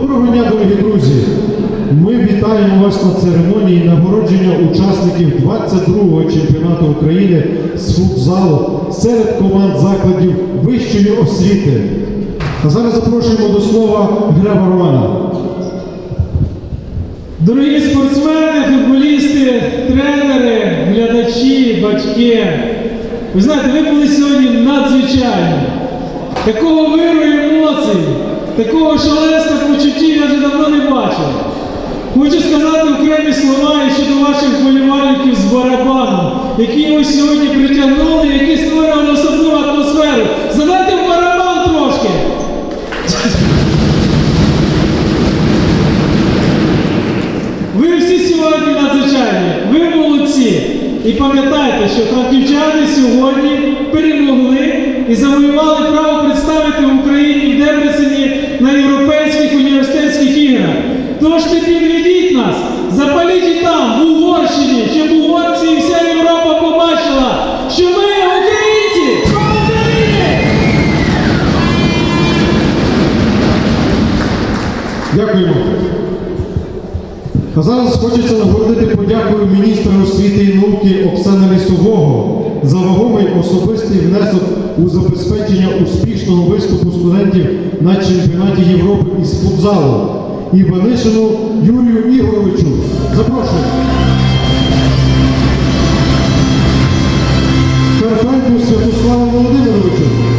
Доброго дня, дорогі друзі! Ми вітаємо вас на церемонії нагородження учасників 22-го чемпіонату України з футзалу серед команд закладів вищої освіти. А зараз запрошуємо до слова Греба Романа. Дорогі спортсмени, футболісти, тренери, глядачі, батьки. Ви знаєте, ви були сьогодні надзвичайні. Такого виру емоцій, такого шаленства почуттів я вже давно не бачив. Хочу сказати окремі слова і щодо ваших вболівальників з барабаном, які ось сьогодні притягнули, які створювали особливу атмосферу. Задайте в барабан трошки. Ви всі сьогодні надзвичайні, ви молодці. І пам'ятайте, що франківчани сьогодні перемогли і завоювали право представити в Україні в Дебрецені на європейських університетських іграх. Тож не підведіть нас, запаліть і там, в Угорщині, щоб угорці і вся Європа побачила, що ми українці! Слава Україні! Дякуємо. А зараз хочеться нагородити подякою міністра освіти і науки Оксана Лісового за вагомий особистий внесок у забезпечення успішного виступу студентів на чемпіонаті Європи із футзалу. І Ванишину Юрію Ігоровичу. Запрошую. Карпенку Святославу Володимировичу.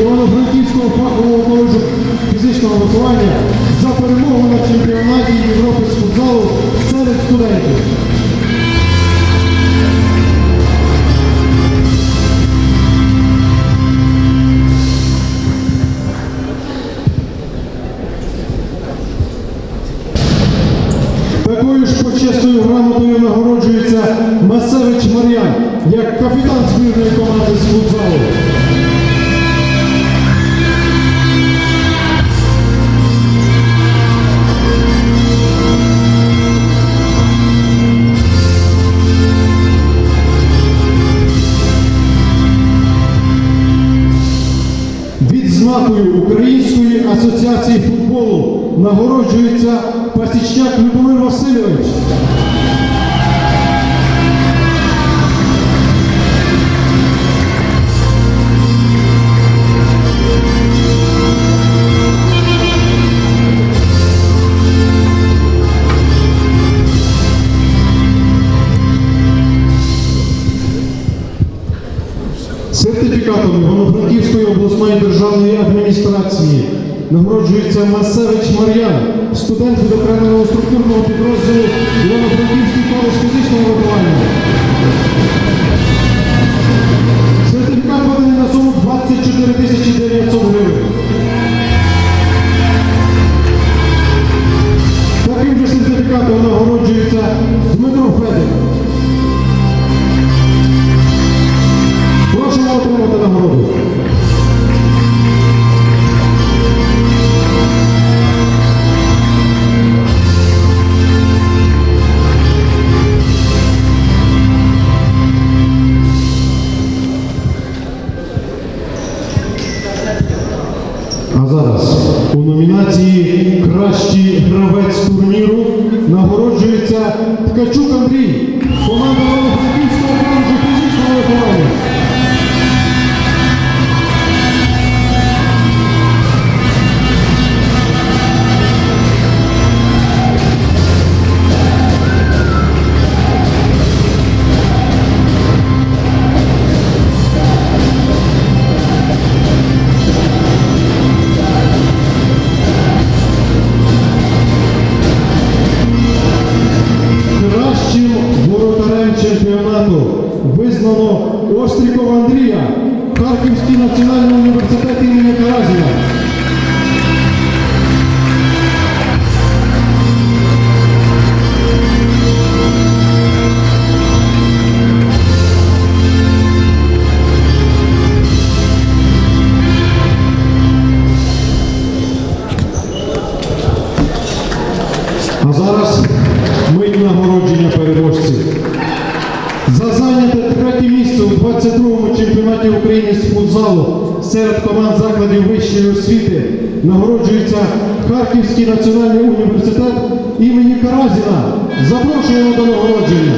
Івано-Франківського фахового коледжу фізичного виховання за перемогу на чемпіонаті Європи з футзалу серед студентів. Нагороджується Пасічняк Любомир Васильович. Сертифікатом Івано-Франківської обласної державної адміністрації нагороджується Масевич Мар'ян, студент відокремленого структурного підрозділу Івано-Франківський коледж фізичного виховання. Сертифікат поданий на суму А de renovar серед команд закладів вищої освіти нагороджується Харківський національний університет імені Каразіна. Запрошуємо до нагородження.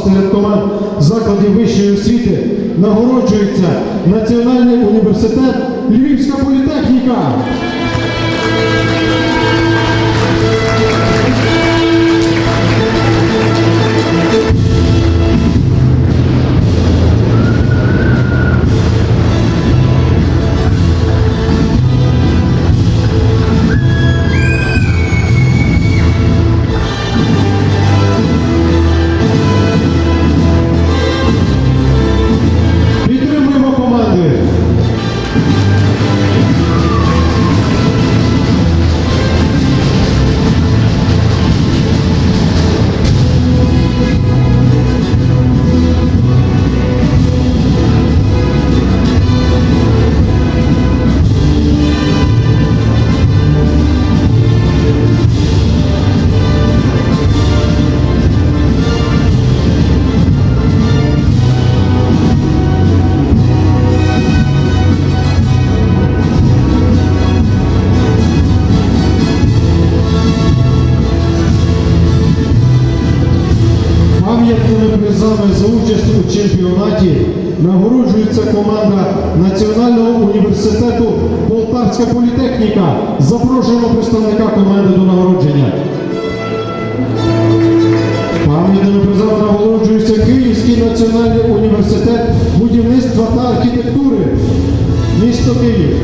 Футзалу закладів вищої освіти нагороджується Національний університет Львівська політехніка. Київ.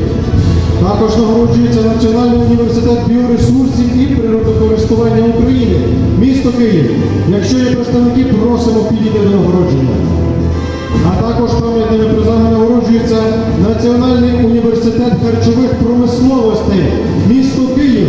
Також нагороджується Національний університет біоресурсів і природокористування України. Місто Київ. Якщо є представники, просимо підійти до нагородження. А також пам'ятними призами нагороджується Національний університет харчових промисловостей. Місто Київ.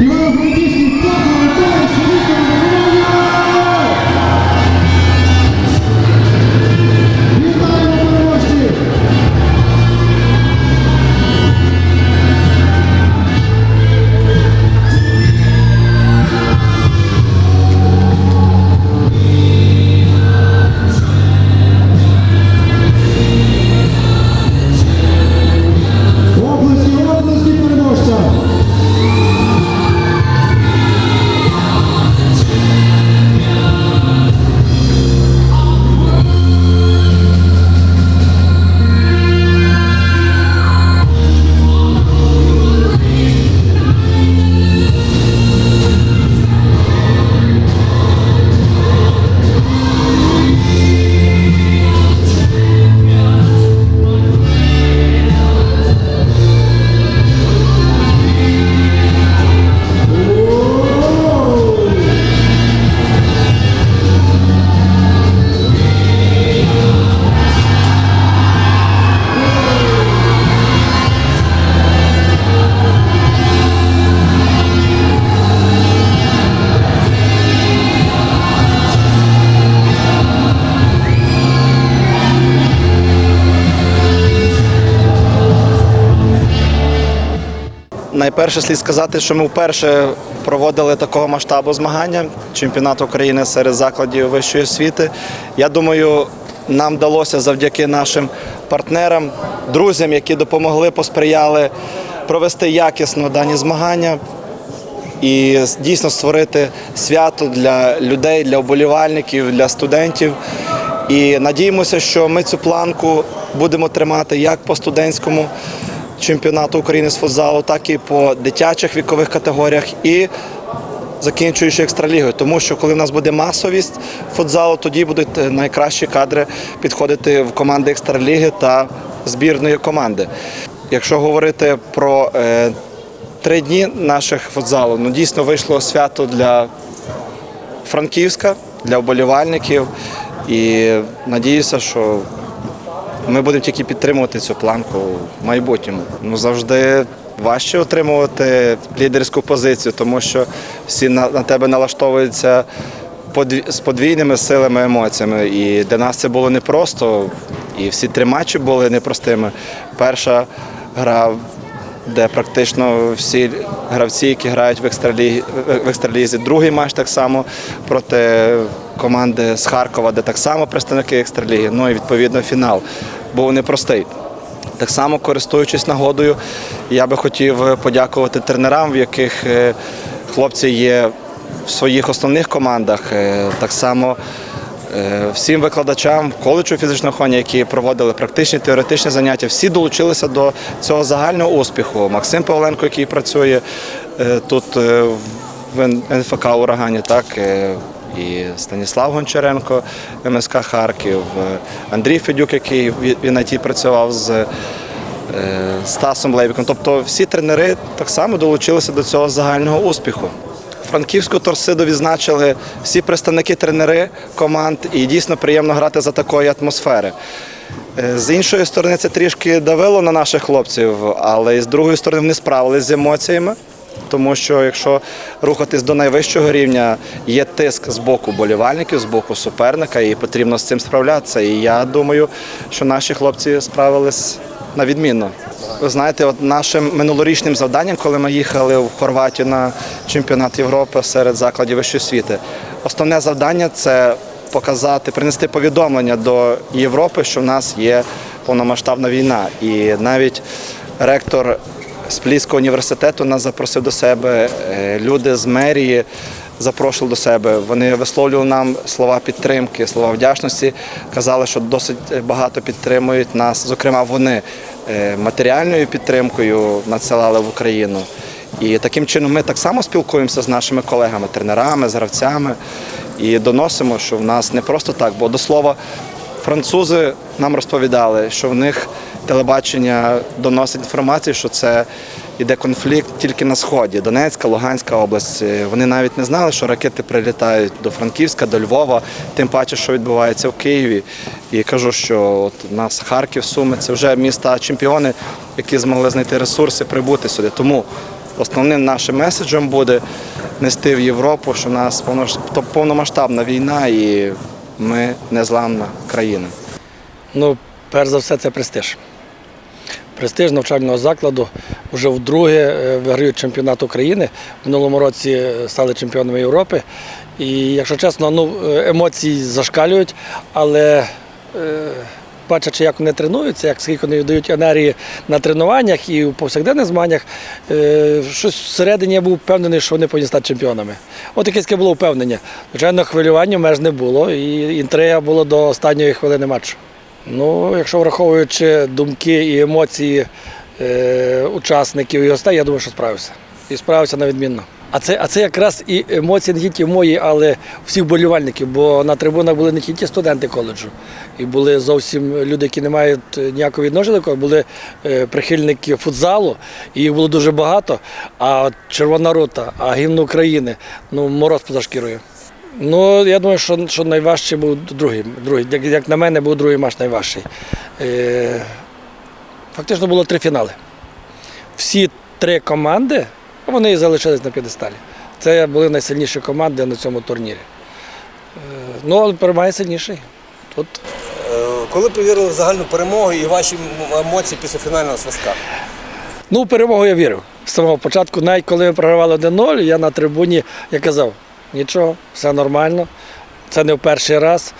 Підрозділу Найперше слід сказати, що ми вперше проводили такого масштабу змагання чемпіонат України серед закладів вищої освіти. Я думаю, нам вдалося завдяки нашим партнерам, друзям, які допомогли, посприяли провести якісно дані змагання і дійсно створити свято для людей, для вболівальників, для студентів. І надіємося, що ми цю планку будемо тримати як по студентському чемпіонату України з футзалу, так і по дитячих вікових категоріях. І закінчуючи екстралігою, тому що коли в нас буде масовість футзалу, тоді будуть е, найкращі кадри підходити в команди екстраліги та збірної команди. Якщо говорити про е, три дні наших футзалу, ну дійсно вийшло свято для Франківська, для вболівальників. І надіюся, що ми будемо тільки підтримувати цю планку в майбутньому. Ну завжди важче отримувати лідерську позицію, тому що всі на, на тебе налаштовуються подві- з подвійними силами емоціями. І для нас це було непросто. І всі три матчі були непростими. Перша гра, де практично всі гравці, які грають в екстралізі, в екстралізі. Другий матч так само проти команди з Харкова, де так само представники екстраліги. Ну і відповідно фінал був непростий. Так само, користуючись нагодою, я би хотів подякувати тренерам, в яких е, хлопці є в своїх основних командах. Е, Так само е, всім викладачам коледжу фізичного виховання, які проводили практичні теоретичні заняття, всі долучилися до цього загального успіху. Максим Павленко, який працює тут в НФК Урагані, так. І Станіслав Гончаренко, МСК Харків, Андрій Федюк, який в ІНАТі працював з е, Стасом Лейбіком. Тобто всі тренери так само долучилися до цього загального успіху. Франківську торсиду відзначили всі представники тренери команд, і дійсно приємно грати за такої атмосфери. Е, З іншої сторони, це трішки давило на наших хлопців, але з другої сторони вони справились з емоціями. Тому що якщо рухатись до найвищого рівня, є тиск з боку болівальників, з боку суперника, і потрібно з цим справлятися. І я думаю, що наші хлопці справились на відмінно. Ви знаєте, от нашим минулорічним завданням, коли ми їхали в Хорватію на чемпіонат Європи серед закладів вищої освіти, основне завдання це показати, принести повідомлення до Європи, що в нас є повномасштабна війна. І навіть ректор Сплійського університету нас запросив до себе. е, Люди з мерії запрошували до себе. Вони висловлювали нам слова підтримки, слова вдячності. Казали, що досить багато підтримують нас. Зокрема, вони е, матеріальною підтримкою надсилали в Україну. І таким чином ми так само спілкуємося з нашими колегами, тренерами, з гравцями і доносимо, що в нас не просто так, бо до слова. Французи нам розповідали, що в них телебачення доносить інформацію, що це йде конфлікт тільки на сході, Донецька, Луганська область. Вони навіть не знали, що ракети прилітають до Франківська, до Львова, тим паче, що відбувається в Києві. І кажу, що от у нас Харків, Суми це вже міста чемпіони, які змогли знайти ресурси, прибути сюди. Тому основним нашим меседжем буде нести в Європу, що в нас повномасштабна війна і ми незламна країна. Ну, перш за все, це престиж. Престиж навчального закладу вже вдруге е, виграють чемпіонат України. В минулому році е, стали чемпіонами Європи. І, якщо чесно, ну, е, емоції зашкалюють, але е, бачачи, як вони тренуються, як скільки вони дають енергії на тренуваннях і у повсякденних змаганнях, е, щось всередині я був впевнений, що вони повинні стати чемпіонами. От якесь було впевнення. Звичайно, хвилювання меж не було, і інтрига була до останньої хвилини матчу. Ну, якщо враховуючи думки і емоції е, учасників і гостей, я думаю, що справився. І справився на відмінно. А це, а це якраз і емоції не тільки мої, але всіх болівальників, бо на трибунах були не тільки студенти коледжу, і були зовсім люди, які не мають ніякого відношення, були е, прихильники футзалу, і їх було дуже багато. А Червона рота, а гімн України, ну мороз поза шкірою. Ну, я думаю, що, що найважчий був другий. другий. Як, як на мене, був другий матч найважчий. Е, фактично було три фінали. Всі три команди, вони і залишились на п'єдесталі. Це були найсильніші команди на цьому турнірі. Е, ну, але перемагає сильніший. Тут Е, Коли повірили в загальну перемогу і ваші емоції після фінального свистка? Ну, в перемогу я вірив. З самого початку, навіть коли ми програвали 1-0, я на трибуні я казав, нічого, все нормально, це не в перший раз.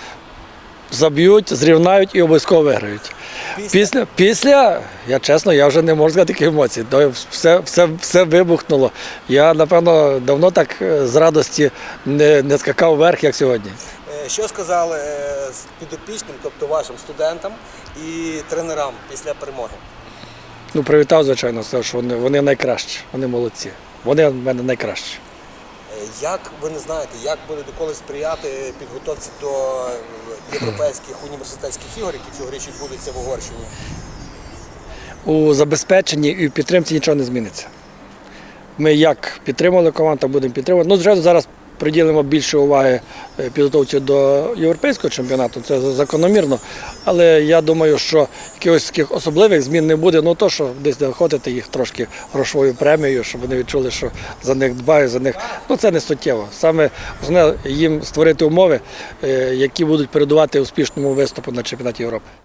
Заб'ють, зрівнають і обов'язково виграють. Після, після, я чесно, я вже не можу сказати таких емоцій. То Все, все, все вибухнуло. Я, напевно, давно так е, з радості не, не скакав вверх, як сьогодні. Е, Що сказали е, з підопічним, тобто вашим студентам і тренерам після перемоги? Ну, привітав, звичайно, що вони, вони найкращі, вони молодці. Вони в мене найкращі. Як ви не знаєте, як буде доколи сприяти підготовці до е, європейських університетських ігор, які цьогоріч відбудуться в Угорщині? у забезпеченні і в підтримці нічого не зміниться. Ми як підтримували команду, будемо підтримувати. Ну, зараз приділимо більше уваги е, підготовці до європейського чемпіонату, це закономірно. Але я думаю, що якихось таких особливих змін не буде. Ну то, що десь доходити їх трошки грошовою премією, щоб вони відчули, що за них дбають, за них. Ну це не суттєво. Саме основне їм створити умови, е, які будуть передувати успішному виступу на чемпіонаті Європи.